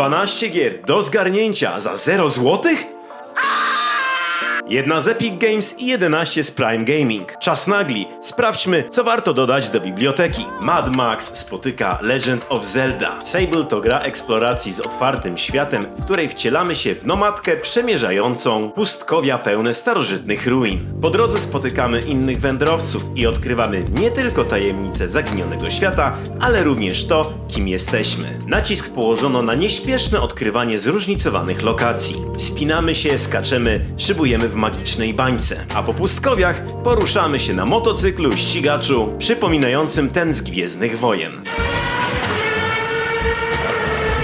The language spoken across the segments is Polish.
12 gier do zgarnięcia za 0 złotych? Jedna z Epic Games i 11 z Prime Gaming. Czas nagli. Sprawdźmy, co warto dodać do biblioteki. Mad Max spotyka Legend of Zelda. Sable to gra eksploracji z otwartym światem, w której wcielamy się w nomadkę przemierzającą pustkowia pełne starożytnych ruin. Po drodze spotykamy innych wędrowców i odkrywamy nie tylko tajemnice zaginionego świata, ale również to, kim jesteśmy. Nacisk położono na nieśpieszne odkrywanie zróżnicowanych lokacji. Wspinamy się, skaczemy, szybujemy w magicznej bańce, a po pustkowiach poruszamy się na motocyklu ścigaczu przypominającym ten z Gwiezdnych Wojen.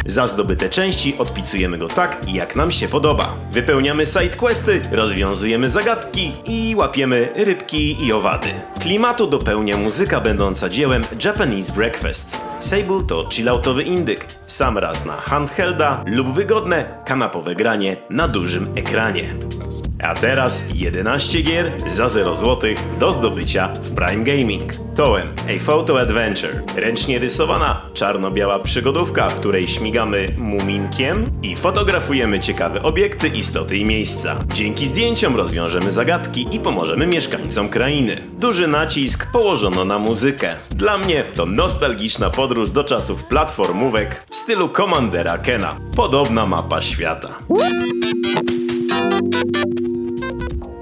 Za zdobyte części odpisujemy go tak, jak nam się podoba. Wypełniamy sidequesty, rozwiązujemy zagadki i łapiemy rybki i owady. Klimatu dopełnia muzyka będąca dziełem Japanese Breakfast. Sable to chilloutowy indyk, w sam raz na handhelda lub wygodne kanapowe granie na dużym ekranie. A teraz 11 gier za 0 zł do zdobycia w Prime Gaming. Toem A Photo Adventure. Ręcznie rysowana, czarno-biała przygodówka, w której śmigamy muminkiem i fotografujemy ciekawe obiekty, istoty i miejsca. Dzięki zdjęciom rozwiążemy zagadki i pomożemy mieszkańcom krainy. Duży nacisk położono na muzykę. Dla mnie to nostalgiczna podróż do czasów platformówek w stylu Commandera Kena. Podobna mapa świata.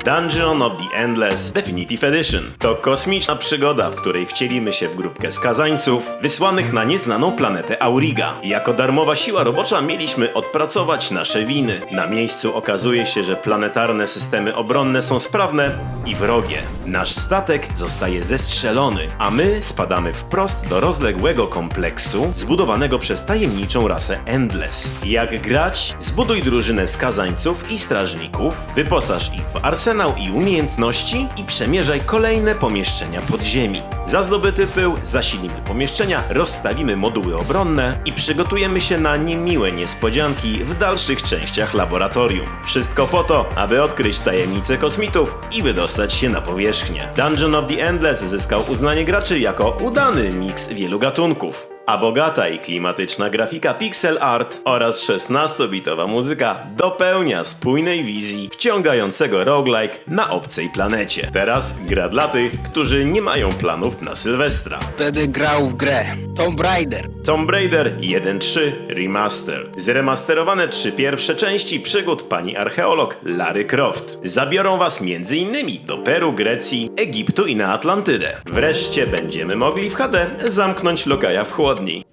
Dungeon of the Endless Definitive Edition. To kosmiczna przygoda, w której wcielimy się w grupkę skazańców wysłanych na nieznaną planetę Auriga. Jako darmowa siła robocza mieliśmy odpracować nasze winy. Na miejscu okazuje się, że planetarne systemy obronne są sprawne i wrogie. Nasz statek zostaje zestrzelony, a my spadamy wprost do rozległego kompleksu zbudowanego przez tajemniczą rasę Endless. Jak grać? Zbuduj drużynę skazańców i strażników, wyposaż ich w arsenał i umiejętności i przemierzaj kolejne pomieszczenia podziemi. Za zdobyty pył zasilimy pomieszczenia, rozstawimy moduły obronne i przygotujemy się na niemiłe niespodzianki w dalszych częściach laboratorium. Wszystko po to, aby odkryć tajemnice kosmitów i wydostać się na powierzchnię. Dungeon of the Endless zyskał uznanie graczy jako udany miks wielu gatunków. A bogata i klimatyczna grafika pixel art oraz 16-bitowa muzyka dopełnia spójnej wizji wciągającego roguelike na obcej planecie. Teraz gra dla tych, którzy nie mają planów na Sylwestra. Wtedy grał w grę Tomb Raider. Tomb Raider 1.3 Remaster. Zremasterowane trzy pierwsze części przygód pani archeolog Lary Croft. Zabiorą was m.in. do Peru, Grecji, Egiptu i na Atlantydę. Wreszcie będziemy mogli w HD zamknąć lokaja w chłodni.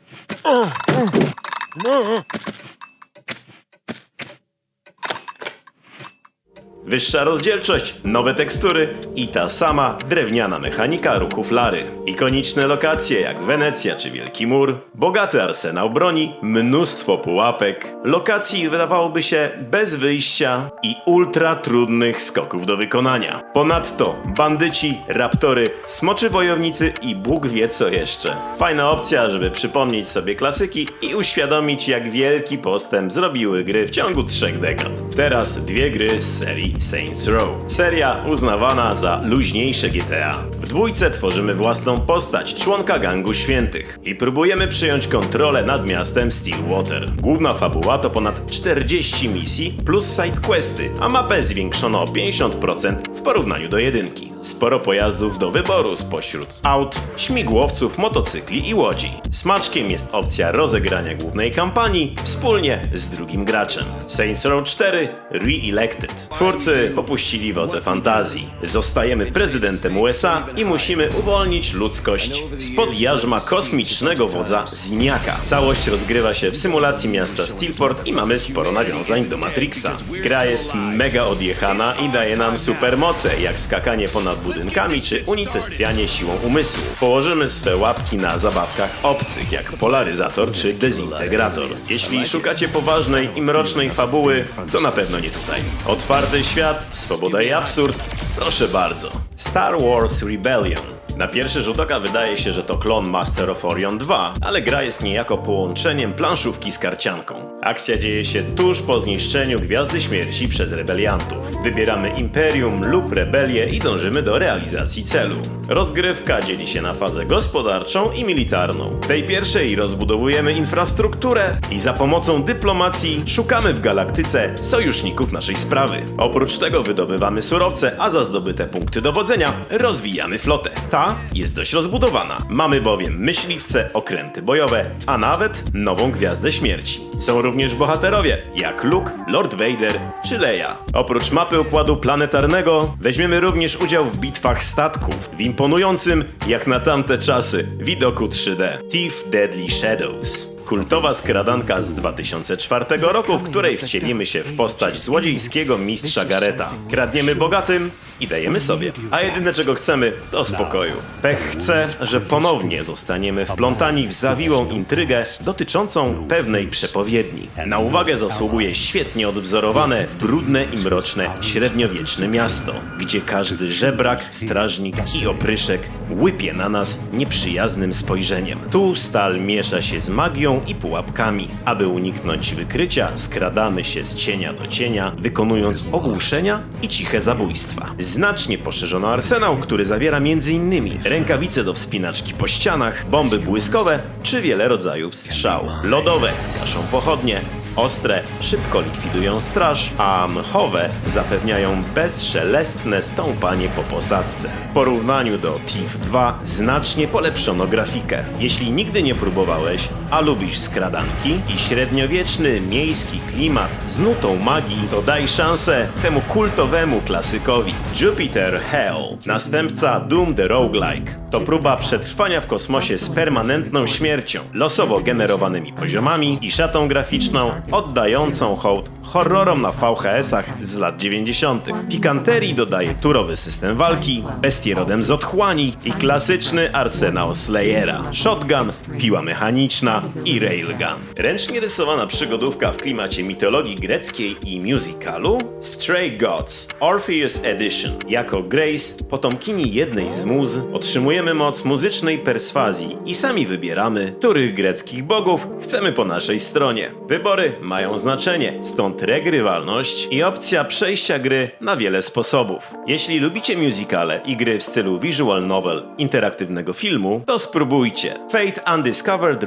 Wyższa rozdzielczość, nowe tekstury i ta sama drewniana mechanika ruchów Lary. Ikoniczne lokacje jak Wenecja czy Wielki Mur, bogaty arsenał broni, mnóstwo pułapek, lokacji wydawałoby się bez wyjścia i ultra trudnych skoków do wykonania. Ponadto bandyci, raptory, smoczy wojownicy i Bóg wie co jeszcze. Fajna opcja, żeby przypomnieć sobie klasyki i uświadomić jak wielki postęp zrobiły gry w ciągu trzech dekad. Teraz dwie gry z serii Saints Row. Seria uznawana za luźniejsze GTA. W dwójce tworzymy własną postać, członka gangu świętych i próbujemy przyjąć kontrolę nad miastem Stillwater. Główna fabuła to ponad 40 misji plus sidequesty, a mapę zwiększono o 50% w porównaniu do jedynki. Sporo pojazdów do wyboru spośród aut, śmigłowców, motocykli i łodzi. Smaczkiem jest opcja rozegrania głównej kampanii wspólnie z drugim graczem. Saints Row 4 Re-Elected. Twórcy popuścili wodze fantazji. Zostajemy prezydentem USA i musimy uwolnić ludzkość spod jarzma kosmicznego wodza Ziniaka. Całość rozgrywa się w symulacji miasta Steelport i mamy sporo nawiązań do Matrixa. Gra jest mega odjechana i daje nam supermoce, jak skakanie ponad budynkami czy unicestwianie siłą umysłu. Położymy swe łapki na zabawkach obcych, jak polaryzator czy dezintegrator. Jeśli szukacie poważnej i mrocznej fabuły, to na pewno nie tutaj. Otwarty świat, swoboda i absurd? Proszę bardzo. Star Wars Rebellion. Na pierwszy rzut oka wydaje się, że to klon Master of Orion 2, ale gra jest niejako połączeniem planszówki z karcianką. Akcja dzieje się tuż po zniszczeniu Gwiazdy Śmierci przez rebeliantów. Wybieramy Imperium lub Rebelię i dążymy do realizacji celu. Rozgrywka dzieli się na fazę gospodarczą i militarną. W tej pierwszej rozbudowujemy infrastrukturę i za pomocą dyplomacji szukamy w galaktyce sojuszników naszej sprawy. Oprócz tego wydobywamy surowce, a za zdobyte punkty dowodzenia rozwijamy flotę. Ta jest dość rozbudowana. Mamy bowiem myśliwce, okręty bojowe, a nawet nową Gwiazdę Śmierci. Są również bohaterowie, jak Luke, Lord Vader czy Leia. Oprócz mapy układu planetarnego weźmiemy również udział w bitwach statków w imponującym, jak na tamte czasy, widoku 3D. Thief Deadly Shadows. Kultowa skradanka z 2004 roku, w której wcielimy się w postać złodziejskiego mistrza Gareta. Kradniemy bogatym i dajemy sobie. A jedyne czego chcemy to spokoju. Pech chce, że ponownie zostaniemy wplątani w zawiłą intrygę dotyczącą pewnej przepowiedni. Na uwagę zasługuje świetnie odwzorowane, brudne i mroczne średniowieczne miasto, gdzie każdy żebrak, strażnik i opryszek łypie na nas nieprzyjaznym spojrzeniem. Tu stal miesza się z magią i pułapkami. Aby uniknąć wykrycia, skradamy się z cienia do cienia, wykonując ogłuszenia i ciche zabójstwa. Znacznie poszerzono arsenał, który zawiera m.in. rękawice do wspinaczki po ścianach, bomby błyskowe czy wiele rodzajów strzał. Lodowe gaszą pochodnie, Ostre szybko likwidują straż, a mchowe zapewniają bezszelestne stąpanie po posadzce. W porównaniu do TIF 2 znacznie polepszono grafikę. Jeśli nigdy nie próbowałeś, a lubisz skradanki i średniowieczny miejski klimat z nutą magii, to daj szansę temu kultowemu klasykowi. Jupiter Hell, następca Doom the Roguelike. To próba przetrwania w kosmosie z permanentną śmiercią, losowo generowanymi poziomami i szatą graficzną oddającą hołd horrorom na VHS-ach z lat 90. Pikanterii dodaje turowy system walki, bestie rodem z otchłani i klasyczny arsenał Slayera, shotgun, piła mechaniczna i railgun. Ręcznie rysowana przygodówka w klimacie mitologii greckiej i musicalu Stray Gods Orpheus Edition. Jako Grace, potomkini jednej z muz, otrzymujemy moc muzycznej perswazji i sami wybieramy, których greckich bogów chcemy po naszej stronie. Wybory mają znaczenie, stąd regrywalność i opcja przejścia gry na wiele sposobów. Jeśli lubicie musicale i gry w stylu visual novel, interaktywnego filmu, to spróbujcie Fate Undiscovered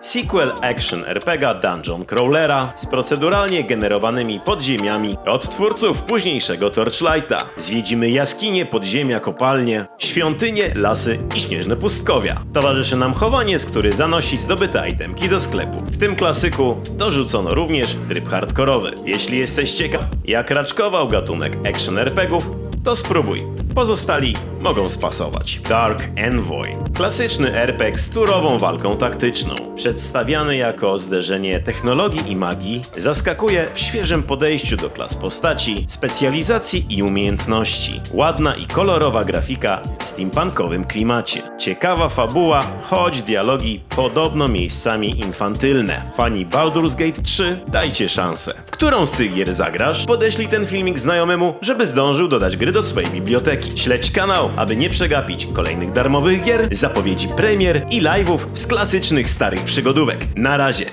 Sequel action RPG Dungeon Crawlera z proceduralnie generowanymi podziemiami od twórców późniejszego Torchlighta. Zwiedzimy jaskinie, podziemia, kopalnie, świątynie, lasy i śnieżne pustkowia. Towarzyszy nam chowanie, z który zanosi zdobyte itemki do sklepu. W tym klasyku dorzucono również tryb hardkorowy. Jeśli jesteś ciekaw, jak raczkował gatunek action RPGów, to spróbuj. Pozostali mogą spasować. Dark Envoy. Klasyczny RPG z turową walką taktyczną. Przedstawiany jako zderzenie technologii i magii, zaskakuje w świeżym podejściu do klas postaci, specjalizacji i umiejętności. Ładna i kolorowa grafika w steampunkowym klimacie. Ciekawa fabuła, choć dialogi podobno miejscami infantylne. Fani Baldur's Gate 3, dajcie szansę. W którą z tych gier zagrasz? Podeślij ten filmik znajomemu, żeby zdążył dodać gry do swojej biblioteki. Śledź aby nie przegapić kolejnych darmowych gier, zapowiedzi premier i live'ów z klasycznych starych przygodówek. Na razie!